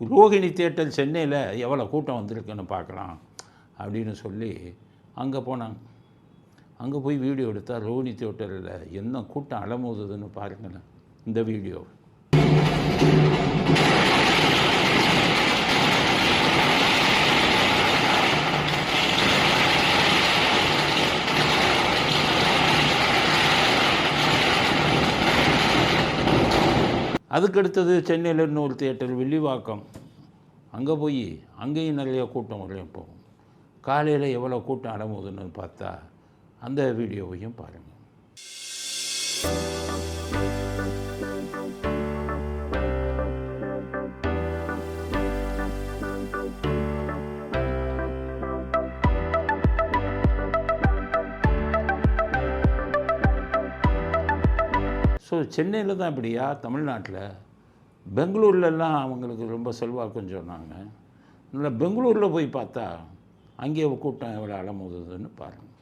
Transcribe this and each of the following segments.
Rohini theatre சென்னையில் எவ்வளோ கூட்டம் வந்திருக்குன்னு பார்க்கலாம் அப்படின்னு சொல்லி அங்கே போனாங்க. அங்கே போய் வீடியோ எடுத்தால் ரோஹிணி தேட்டரில் என்ன கூட்டம் அலமோதுதுன்னு பாருங்களேன் இந்த வீடியோ. அதுக்கு அடுத்தது சென்னையில் இன்னொரு தியேட்டர் வில்லிவாக்கம். அங்கே போய் அங்கேயும் நிறைய கூட்டம் வரையும் போகும் காலையில் எவ்வளோ கூட்டம் அலமோதுன்னு பார்த்தா அந்த வீடியோவையும் பாருங்கள் ஸோ சென்னையில் தான் இப்படியா தமிழ்நாட்டில்? பெங்களூர்லலாம் அவங்களுக்கு ரொம்ப செல்வாக்குன்னு சொன்னாங்க. அதனால் பெங்களூரில் போய் பார்த்தா அங்கே கூட்டம் எவ்வளோ அலமுதுன்னு பாருங்கள்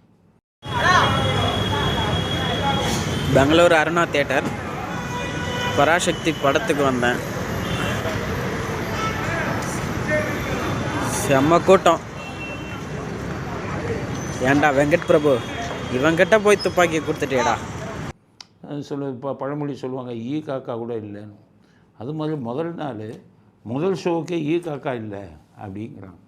பெங்களூர் அருணா தேட்டர் பராசக்தி படத்துக்கு வந்தேன். செம்ம கூட்டம். ஏண்டா வெங்கட் பிரபு? இவங்கிட்ட போய் துப்பாக்கி கொடுத்துட்டேடா சொல்ல இப்போ பழமொழி சொல்லுவாங்க ஈ காக்கா கூட இல்லைன்னு. அது மாதிரி முதல் நாள் முதல் ஷோக்கே ஈ காக்கா இல்லை அப்படிங்கிறாங்க.